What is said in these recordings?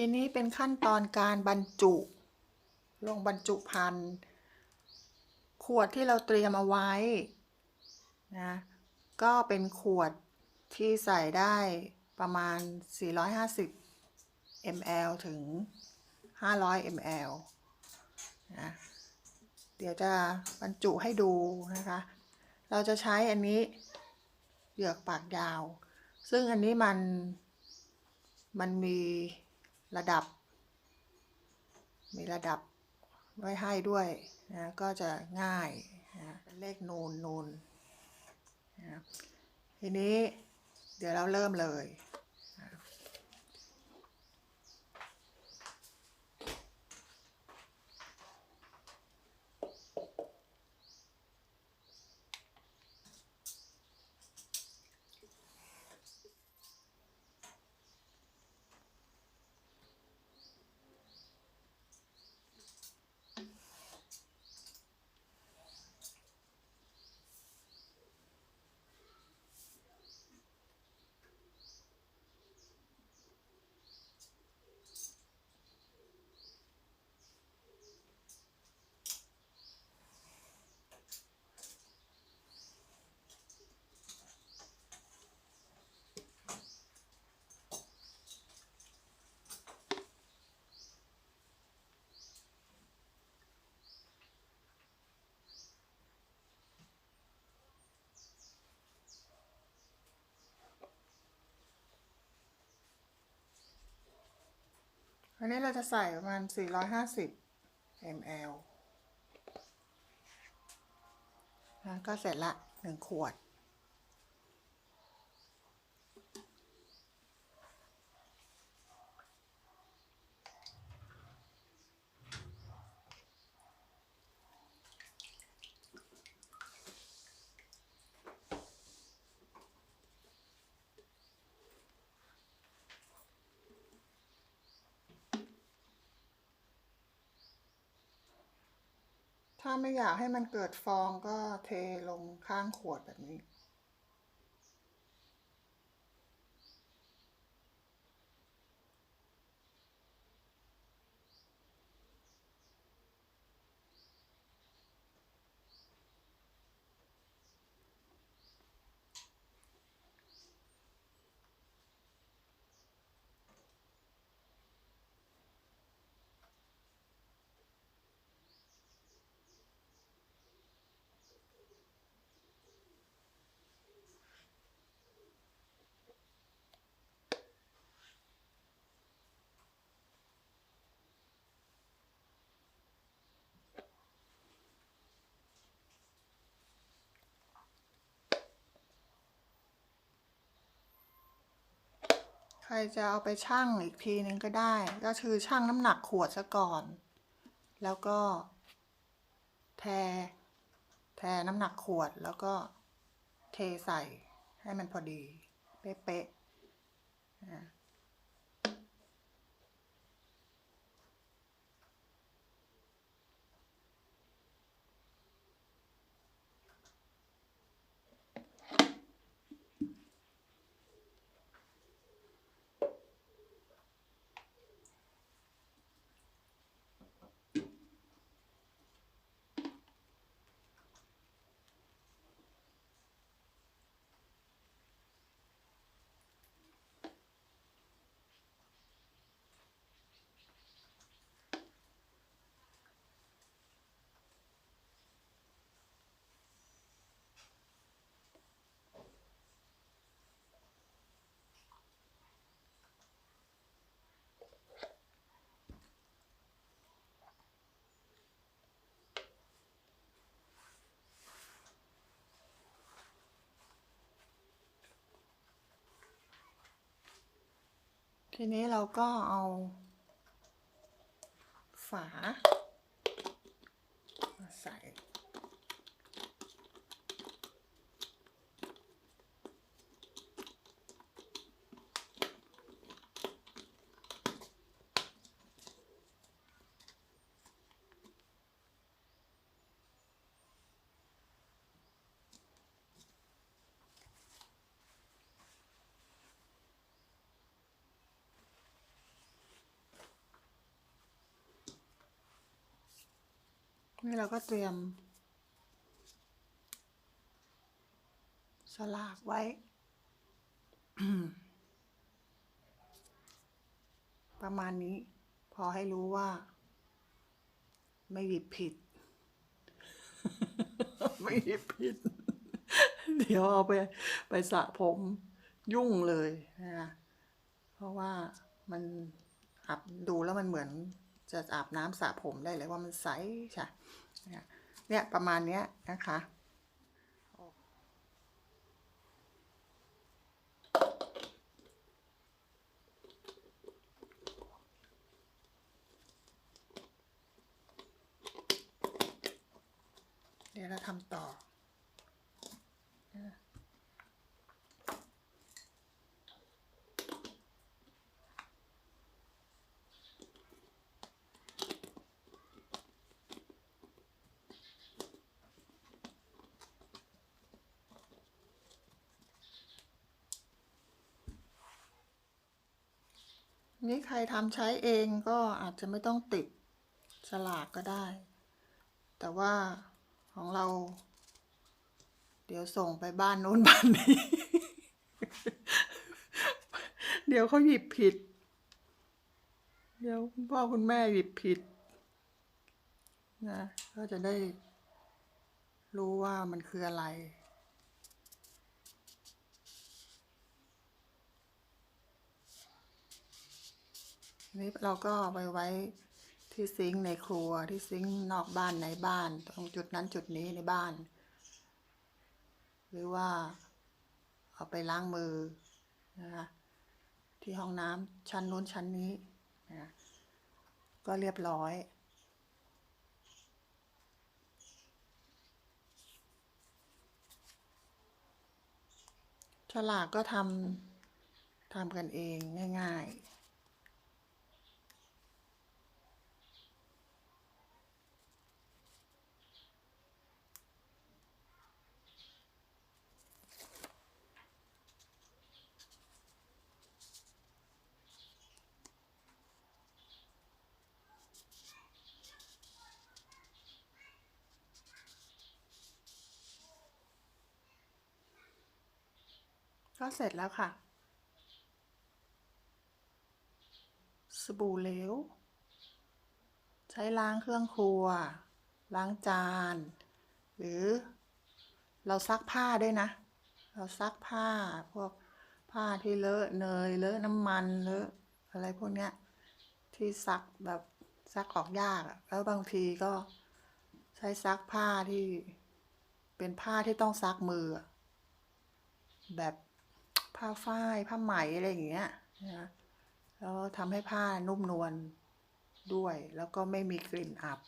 ทีนี้เป็นขั้นตอนการบรรจุ ลงบรรจุภัณฑ์ขวดที่เราเตรียมเอาไว้นะก็เป็นขวดที่ใส่ได้ประมาณ 450 ml ถึง 500 ml นะเดี๋ยวจะบรรจุให้ดูนะคะ เราจะใช้อันนี้เหยือกปากยาว ซึ่งอันนี้มันมันมี ระดับ มีระดับไว้ให้ด้วยนะก็จะง่ายนะเลขนูนนูนนะทีนี้เดี๋ยวเราเริ่มเลย อันนี้เราจะใส่ประมาณ 450 ml นะก็เสร็จละหนึ่งขวด ถ้าไม่อยากให้มันเกิดฟองก็เทลงข้างขวดแบบนี้ ใครจะเอาไปชั่งอีกทีนึงก็ได้ ก็คือชั่งน้ำหนักขวดซะก่อน แล้วก็ แท แทน้ำหนักขวดแล้วก็เทใส่ให้มันพอดี เป๊ะๆ ทีนี้เราก็เอา ฝามาใส่ ฝ นี่เราก็เตรียม สลากไว้ประมาณนี้ พอให้รู้ว่า ไม่หยิบผิด ไม่หยิบผิด เดี๋ยวเอาไปไปสระผมยุ่งเลยนะเพราะว่ามันอาบดูแล้วมันเหมือน จะอาบน้ำสระผมได้เลยว่ามันใสใช่เนี่ยเนี่ยประมาณเนี้ยนะคะเดี๋ยวเราทำต่อ นี่ใครทำใช้เองก็อาจจะไม่ต้องติดฉลากก็ได้ แต่ว่าของเรา เดี๋ยวส่งไปบ้านโน้นบ้านนี้ เดี๋ยวเขาหยิบผิด เดี๋ยวคุณพ่อคุณแม่หยิบผิดนะก็จะได้รู้ว่ามันคืออะไร นี่เราก็ไปไว้ที่ซิงค์ในครัวที่ซิงค์นอกบ้านในบ้าน ตรงจุดนั้นจุดนี้ในบ้าน หรือว่าเอาไปล้างมือนะคะที่ห้องน้ำชั้นนู้นชั้นนี้นะก็เรียบร้อยฉลากก็ทำทำกันเองง่าย ๆ ก็เสร็จแล้วค่ะ สบู่เหลว ใช้ล้างเครื่องครัว ล้างจาน หรือเราซักผ้าด้วยนะ เราซักผ้าพวกผ้าที่เลอะเนยเลอะน้ำมันเลอะอะไรพวกเนี้ยที่ซักแบบซักออกยากแล้วบางทีก็ใช้ซักผ้าที่เป็นผ้าที่ต้องซักมือ แบบ ผ้าฝ้ายผ้าไหมอะไรอย่างเงี้ยนะแล้วทำให้ผ้านุ่มนวลด้วย แล้วก็ไม่มีกลิ่นอับ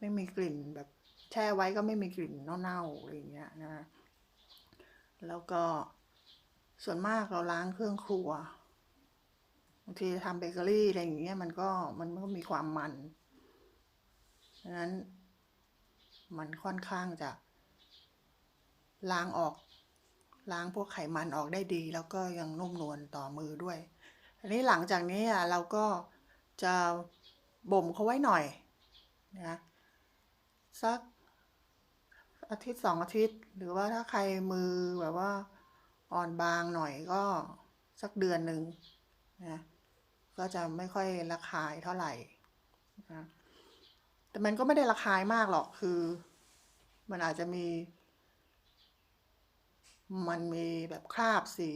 ไม่มีกลิ่นแบบแช่ไว้ก็ไม่มีกลิ่นเน่าๆอะไรอย่างเงี้ยนะแล้วก็ส่วนมากเราล้างเครื่องครัวบางทีทำเบเกอรี่อะไรอย่างเงี้ยมันก็มันก็มีความมันดังนั้นมันค่อนข้างจะล้างออก ล้างพวกไขมันออกได้ดี แล้วก็ยังนุ่มนวลต่อมือด้วยอันนี้หลังจากนี้อะเราก็จะบ่มเขาไว้หน่อยนะสักอาทิตย์สองอาทิตย์ หรือว่าถ้าใครมือแบบว่าอ่อนบางหน่อยก็สักเดือนหนึ่งนะก็จะไม่ค่อยระคายเท่าไหร่นะแต่มันก็ไม่ได้ระคายมากหรอกคือ มันอาจจะมี มันมีแบบคราบสี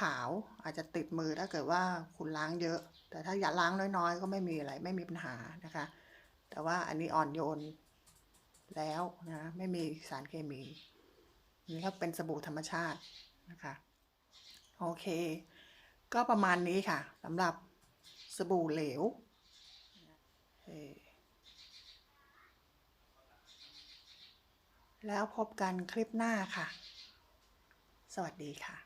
ขาวๆอาจจะติดมือถ้าเกิดว่าคุณล้างเยอะ แต่ถ้าอย่าล้างน้อยๆ ก็ไม่มีอะไรไม่มีปัญหานะคะ แต่ว่าอันนี้อ่อนโยนแล้วนะไม่มีสารเคมีนี่ก็เป็นสบู่ธรรมชาตินะคะ โอเค ก็ประมาณนี้ค่ะสำหรับสบู่เหลวแล้วพบกันคลิปหน้าค่ะ สวัสดีค่ะ